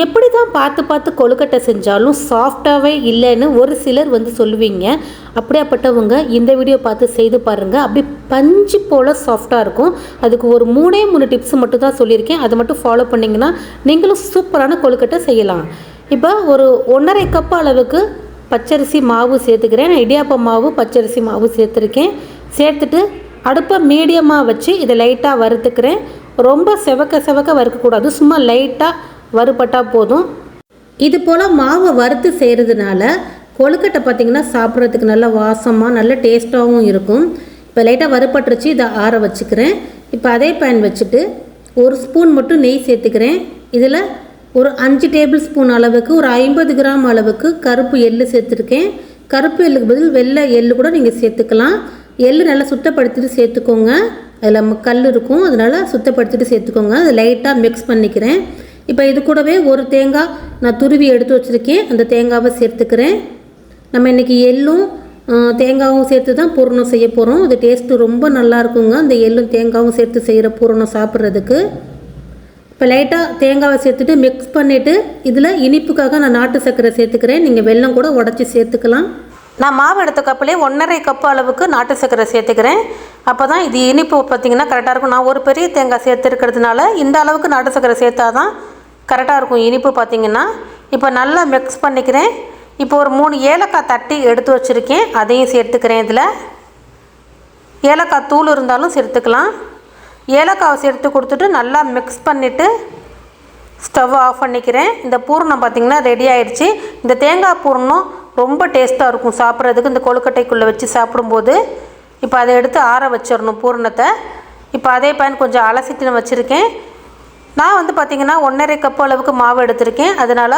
எப்படி தான் பார்த்து பார்த்து கொழுக்கட்டை செஞ்சாலும் சாஃப்டாகவே இல்லைன்னு ஒரு சிலர் வந்து சொல்லுவீங்க. அப்படியாப்பட்டவங்க இந்த வீடியோ பார்த்து செய்து பாருங்கள் அப்படி பஞ்சு போல் சாஃப்டாக இருக்கும். அதுக்கு ஒரு மூணே மூணு டிப்ஸ் மட்டும் தான் சொல்லியிருக்கேன். அதை மட்டும் ஃபாலோ பண்ணிங்கன்னா நீங்களும் சூப்பரான கொழுக்கட்டை செய்யலாம். இப்போ ஒரு ஒன்றரை கப் அளவுக்கு பச்சரிசி மாவு சேர்த்துக்கிறேன். நான் இடியாப்ப மாவு பச்சரிசி மாவு சேர்த்துருக்கேன். சேர்த்துட்டு அடுப்பை மீடியமாக வச்சு இதை லைட்டாக வறுத்துக்கிறேன். ரொம்ப செவக்க செவக்க வறுக்கக்கூடாது. சும்மா லைட்டாக வறுபட்டால் போதும். இது போல் மாவை வறுத்து செய்கிறதுனால கொழுக்கட்டை பார்த்திங்கன்னா சாப்பிட்றதுக்கு நல்ல வாசமாக நல்ல டேஸ்ட்டாகவும் இருக்கும். இப்போ லைட்டாக வறுபட்டுருச்சு இதை ஆற வச்சுக்கிறேன். இப்போ அதே பேன் வச்சுட்டு ஒரு ஸ்பூன் மட்டும் நெய் சேர்த்துக்கிறேன். இதில் ஒரு அஞ்சு டேபிள் ஸ்பூன் அளவுக்கு ஒரு ஐம்பது கிராம் அளவுக்கு கருப்பு எள்ளு சேர்த்துருக்கேன். கருப்பு எள்ளுக்கு பதில் வெள்ளை எள்ளு கூட நீங்கள் சேர்த்துக்கலாம். எள்ளு நல்லா சுத்தப்படுத்திட்டு சேர்த்துக்கோங்க. அதில் கல் இருக்கும் அதனால் சுத்தப்படுத்திட்டு சேர்த்துக்கோங்க. அதை லைட்டாக மிக்ஸ் பண்ணிக்கிறேன். இப்போ இது கூடவே ஒரு தேங்காய் நான் துருவி எடுத்து வச்சுருக்கேன். அந்த தேங்காவை சேர்த்துக்கிறேன். நம்ம இன்றைக்கி எள்ளும் தேங்காவும் சேர்த்து தான் பூரணம் செய்ய போகிறோம் அது டேஸ்ட்டு ரொம்ப நல்லா இருக்குங்க. அந்த எள்ளும் தேங்காவும் சேர்த்து செய்கிற பூரணம் சாப்பிட்றதுக்கு. இப்போ லைட்டாக தேங்காவை சேர்த்துட்டு மிக்ஸ் பண்ணிவிட்டு இதில் இனிப்புக்காக நான் நாட்டு சர்க்கரை சேர்த்துக்கிறேன். நீங்கள் வெல்லம் கூட உடச்சி சேர்த்துக்கலாம். நான் மாவு எடுத்த கப்பிலே ஒன்றரை கப்பு அளவுக்கு நாட்டு சர்க்கரை சேர்த்துக்கிறேன். அப்போ தான் இது இனிப்பு பார்த்திங்கன்னா கரெக்டாக இருக்கும். நான் ஒரு பெரிய தேங்காய் சேர்த்துருக்கிறதுனால இந்த அளவுக்கு நாட்டு சர்க்கரை சேர்த்தா தான் கரெக்டாக இருக்கும். இனிப்பு பார்த்திங்கன்னா இப்போ நல்லா மிக்ஸ் பண்ணிக்கிறேன். இப்போ ஒரு மூணு ஏலக்காய் தட்டி எடுத்து வச்சுருக்கேன். அதையும் சேர்த்துக்கிறேன் இதில். ஏலக்காய் தூள் இருந்தாலும் சேர்த்துக்கலாம். ஏலக்காவை சேர்த்து கொடுத்துட்டு நல்லா மிக்ஸ் பண்ணிவிட்டு ஸ்டவ் ஆஃப் பண்ணிக்கிறேன். இந்த பூரணம் பார்த்திங்கன்னா ரெடி ஆயிடுச்சு. இந்த தேங்காய் பூரணம் ரொம்ப டேஸ்ட்டாக இருக்கும். சாப்பிட்றதுக்கு இந்த கொழுக்கட்டைக்குள்ளே வச்சு சாப்பிடும்போது. இப்போ அதை எடுத்து ஆற வச்சிடணும் பூரணத்தை. இப்போ அதே பேன் கொஞ்சம் அலசிட்டு நான் வச்சுருக்கேன். நான் வந்து பார்த்திங்கன்னா ஒன்றரை கப் அளவுக்கு மாவு எடுத்திருக்கேன். அதனால்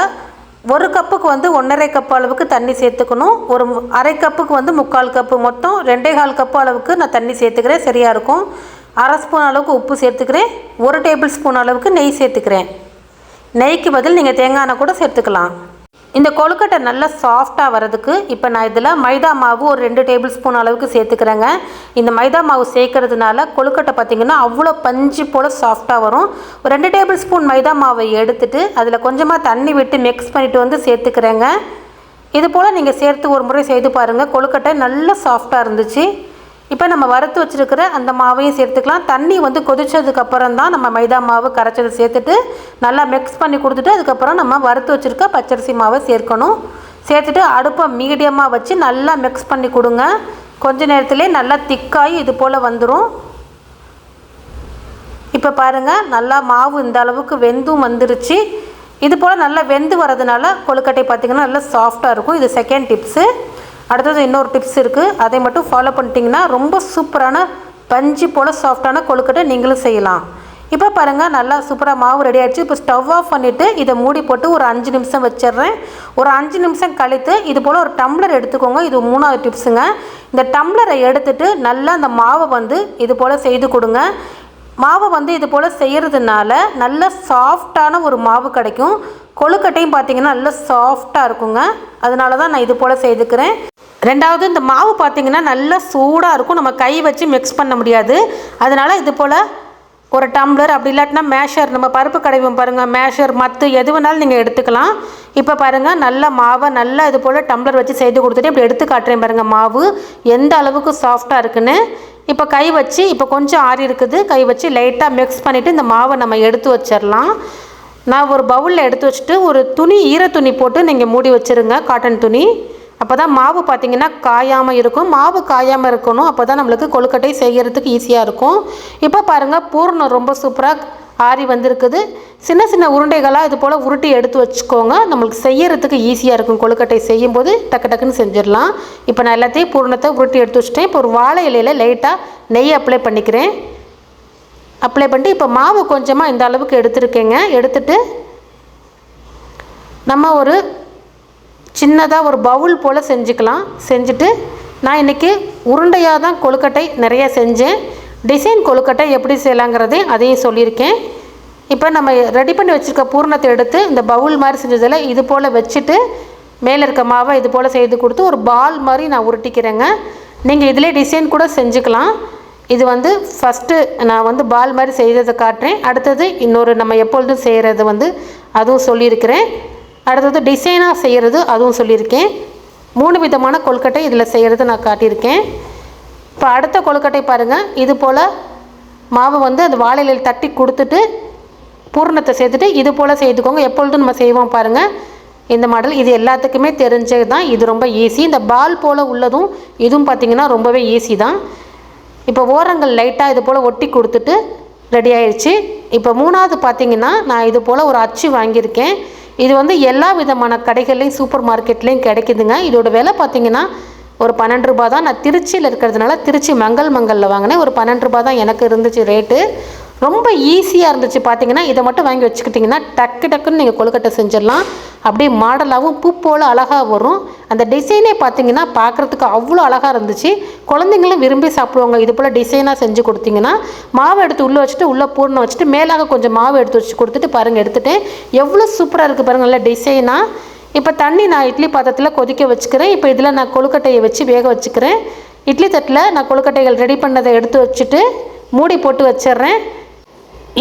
ஒரு கப்புக்கு வந்து ஒன்றரை கப் அளவுக்கு தண்ணி சேர்த்துக்கணும். ஒரு அரை கப்புக்கு வந்து முக்கால் கப்பு மொத்தம் ரெண்டே கால் கப்பு அளவுக்கு நான் தண்ணி சேர்த்துக்கிறேன். சரியாக இருக்கும். அரை ஸ்பூன் அளவுக்கு உப்பு சேர்த்துக்கிறேன். ஒரு டேபிள் ஸ்பூன் அளவுக்கு நெய் சேர்த்துக்கிறேன். நெய்க்கு பதில் நீங்கள் தேங்காய் எண்ணெய் கூட சேர்த்துக்கலாம். இந்த கொழுக்கட்டை நல்லா சாஃப்டாக வரதுக்கு இப்போ நான் இதில் மைதா மாவு ஒரு ரெண்டு டேபிள் ஸ்பூன் அளவுக்கு சேர்த்துக்கிறேங்க. இந்த மைதா மாவு சேர்க்கறதுனால கொழுக்கட்டை பார்த்திங்கன்னா அவ்வளோ பஞ்சு போல் சாஃப்டாக வரும். ஒரு ரெண்டு டேபிள் ஸ்பூன் மைதா மாவை எடுத்துட்டு அதில் கொஞ்சமாக தண்ணி விட்டு மிக்ஸ் பண்ணிவிட்டு வந்து சேர்த்துக்கிறேங்க. இது போல் நீங்கள் சேர்த்து ஒரு முறை செய்து பாருங்கள் கொழுக்கட்டை நல்லா சாஃப்டாக இருந்துச்சு. இப்போ நம்ம வறுத்து வச்சுருக்கிற அந்த மாவையும் சேர்த்துக்கலாம். தண்ணி வந்து கொதிச்சதுக்கப்புறம் தான் நம்ம மைதா மாவு கரைச்சதை சேர்த்துட்டு நல்லா மிக்ஸ் பண்ணி கொடுத்துட்டு அதுக்கப்புறம் நம்ம வறுத்து வச்சுருக்க பச்சரிசி மாவை சேர்க்கணும். சேர்த்துட்டு அடுப்பை மீடியமாக வச்சு நல்லா மிக்ஸ் பண்ணி கொடுங்க. கொஞ்ச நேரத்திலே நல்லா திக்காகி இது போல் வந்துடும் இப்போ பாருங்கள் நல்லா மாவு இந்த அளவுக்கு வெந்தும் வந்துருச்சு. இது போல் நல்லா வெந்து வரதுனால கொழுக்கட்டை பார்த்திங்கன்னா நல்லா சாஃப்டாக இருக்கும். இது செகண்ட் டிப்ஸு அடுத்தது இன்னொரு டிப்ஸ் இருக்குது அதை மட்டும் ஃபாலோ பண்ணிட்டீங்கன்னா ரொம்ப சூப்பரான பஞ்சு போல் சாஃப்டான கொழுக்கட்டை நீங்களும் செய்யலாம். இப்போ பாருங்கள் நல்லா சூப்பராக மாவு ரெடி ஆகிடுச்சு இப்போ ஸ்டவ் ஆஃப் பண்ணிவிட்டு இதை மூடி போட்டு ஒரு அஞ்சு நிமிஷம் வச்சிடுறேன். ஒரு அஞ்சு நிமிஷம் கழித்து இது போல் ஒரு டம்ளர் எடுத்துக்கோங்க. இது மூணாவது டிப்ஸுங்க இந்த டம்ளரை எடுத்துட்டு நல்லா அந்த மாவை வந்து இது போல் செய்து கொடுங்க. மாவை வந்து இது போல் செய்கிறதுனால நல்ல சாஃப்டான ஒரு மாவு கிடைக்கும். கொழுக்கட்டையும் பார்த்தீங்கன்னா நல்ல சாஃப்டாக இருக்குங்க. அதனால தான் நான் இது போல் செய்துக்கிறேன். ரெண்டாவது இந்த மாவு பார்த்தீங்கன்னா நல்லா சூடாக இருக்கும். நம்ம கை வச்சு மிக்ஸ் பண்ண முடியாது. அதனால் இது போல் ஒரு டம்ளர் அப்படி இல்லாட்டினா மேஷர் நம்ம பருப்பு கடைவோம் பாருங்கள் மேஷர் மத்து எது வேணாலும் நீங்கள் எடுத்துக்கலாம். இப்போ பாருங்கள் நல்ல மாவை நல்லா இது போல் டம்ளர் வச்சு செய்து கொடுத்துட்டு இப்படி எடுத்து காட்டுறேன் பாருங்கள் மாவு. எந்த அளவுக்கு சாஃப்டாக இருக்குன்னு. இப்போ கை வச்சு இப்போ கொஞ்சம் ஆறி இருக்குது. கை வச்சு லைட்டாக மிக்ஸ் பண்ணிவிட்டு இந்த மாவை நம்ம எடுத்து வச்சிடலாம். நான் ஒரு பவுலில் எடுத்து வச்சுட்டு ஒரு துணி ஈர துணி போட்டு நீங்கள் மூடி வச்சிருங்க. காட்டன் துணி. அப்போ தான் மாவு பார்த்தீங்கன்னா காயாமல் இருக்கும். மாவு காயாமல் இருக்கணும். அப்போ தான் நம்மளுக்கு கொழுக்கட்டை செய்கிறதுக்கு ஈஸியாக இருக்கும். இப்போ பாருங்கள் பூர்ணம் ரொம்ப சூப்பராக ஆறி வந்திருக்குது. சின்ன சின்ன உருண்டைகளாக இது போல் உருட்டி எடுத்து வச்சுக்கோங்க. நம்மளுக்கு செய்யறதுக்கு ஈஸியாக இருக்கும். கொழுக்கட்டை செய்யும்போது டக்கு டக்குன்னு செஞ்சிடலாம். இப்போ நான் எல்லாத்தையும் பூர்ணத்தை உருட்டி எடுத்து வச்சுட்டேன். இப்போ ஒரு வாழை இலையில் லைட்டாக நெய் அப்ளை பண்ணிக்கிறேன். அப்ளை பண்ணிட்டு இப்போ மாவு கொஞ்சமாக இந்த அளவுக்கு எடுத்துருக்கேங்க. எடுத்துட்டு நம்ம ஒரு சின்னதாக ஒரு பவுல் போல் செஞ்சுக்கலாம். செஞ்சுட்டு நான் இன்றைக்கி உருண்டையாக தான் கொழுக்கட்டை நிறைய செஞ்சேன். டிசைன் கொழுக்கட்டை எப்படி செய்யலாங்கிறதையும் அதையும் சொல்லியிருக்கேன். இப்போ நம்ம ரெடி பண்ணி வச்சுருக்க பூரணத்தை எடுத்து இந்த பவுல் மாதிரி செஞ்சதில் இது போல் வச்சுட்டு மேலே இருக்க மாவை இது போல் செய்து கொடுத்து ஒரு பால் மாதிரி நான் உருட்டிக்கிறேங்க. நீங்கள் இதிலே டிசைன் கூட செஞ்சுக்கலாம். இது வந்து ஃபஸ்ட்டு நான் வந்து பால் மாதிரி செய்கிறத காட்டுறேன். அடுத்தது இன்னொரு நம்ம எப்பொழுதும் செய்கிறது வந்து அதுவும் சொல்லியிருக்கிறேன். அடுத்தது டிசைனாக செய்கிறது அதுவும் சொல்லியிருக்கேன். மூணு விதமான கொழுக்கட்டை இதில் செய்கிறது நான் காட்டியிருக்கேன். இப்போ அடுத்த கொழுக்கட்டை பாருங்கள் இது போல் மாவு வந்து அந்த வாழையில் தட்டி கொடுத்துட்டு பூரணத்தை சேர்த்துட்டு இது போல் செய்துக்கோங்க. எப்பொழுதும் நம்ம செய்வோம் பாருங்கள் இந்த மாடல் இது எல்லாத்துக்குமே தெரிஞ்சது தான் இது ரொம்ப ஈஸி இந்த பால் போல் உள்ளதும் இதுவும் பார்த்திங்கன்னா ரொம்பவே ஈஸி தான். இப்போ ஓரங்கள் லைட்டாக இது போல் ஒட்டி கொடுத்துட்டு ரெடி ஆயிடுச்சு இப்போ மூணாவது பார்த்தீங்கன்னா நான் இது போல் ஒரு அச்சு வாங்கியிருக்கேன். இது வந்து எல்லா விதமான கடைகள்லையும் சூப்பர் மார்க்கெட்லேயும் கிடைக்குதுங்க. இதோட விலை பார்த்தீங்கன்னா ஒரு பன்னெண்டு ரூபா தான். நான் திருச்சியில் இருக்கிறதுனால திருச்சி மங்கள் மங்கலில் வாங்கினேன். ஒரு பன்னெண்டு ரூபா தான் எனக்கு இருந்துச்சு ரேட்டு. ரொம்ப ஈஸியாக இருந்துச்சு. பார்த்தீங்கன்னா இதை மட்டும் வாங்கி வச்சுக்கிட்டிங்கன்னா டக்கு டக்குன்னு நீங்கள் கொழுக்கட்டை செஞ்சிடலாம். அப்படியே மாடலாகவும் பூ போல் அழகாக வரும். அந்த டிசைனே பார்த்தீங்கன்னா பார்க்குறதுக்கு அவ்வளோ அழகாக இருந்துச்சு. குழந்தைங்களும் விரும்பி சாப்பிடுவாங்க. இது போல் டிசைனாக செஞ்சு கொடுத்தீங்கன்னா மாவு எடுத்து உள்ளே வச்சுட்டு உள்ளே பூர்ணம் வச்சுட்டு மேலாக கொஞ்சம் மாவு எடுத்து வச்சு கொடுத்துட்டு பாருங்கள் எடுத்துகிட்டு எவ்வளோ சூப்பராக இருக்குது பாருங்கள் நல்ல டிசைனாக இப்போ தண்ணி நான் இட்லி பாத்திரத்தில் கொதிக்க வச்சுக்கிறேன். இப்போ இதில் நான் கொழுக்கட்டையை வச்சு வேக வச்சுக்கிறேன். இட்லி தட்டில் நான் கொழுக்கட்டைகள் ரெடி பண்ணதை எடுத்து வச்சுட்டு மூடி போட்டு வச்சிடுறேன்.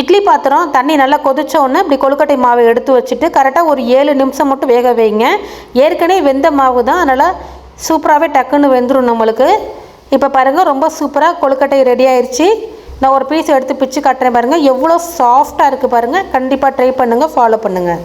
இட்லி பாத்திரம் தண்ணி நல்லா கொதிச்ச உடனே இப்படி கொழுக்கட்டை மாவை எடுத்து வச்சுட்டு கரெக்டாக ஒரு ஏழு நிமிஷம் மட்டும் வேக வைங்க. ஏற்கனவே வெந்த மாவு தான். அதனால் சூப்பராகவே டக்குன்னு வெந்துடும் நம்மளுக்கு. இப்போ பாருங்கள் ரொம்ப சூப்பராக கொழுக்கட்டை ரெடி ஆயிடுச்சு நான் ஒரு பீஸ் எடுத்து பிச்சு காட்டுறேன் பாருங்கள் எவ்வளோ சாஃப்டாக இருக்குது பாருங்கள் கண்டிப்பாக ட்ரை பண்ணுங்கள் ஃபாலோ பண்ணுங்கள்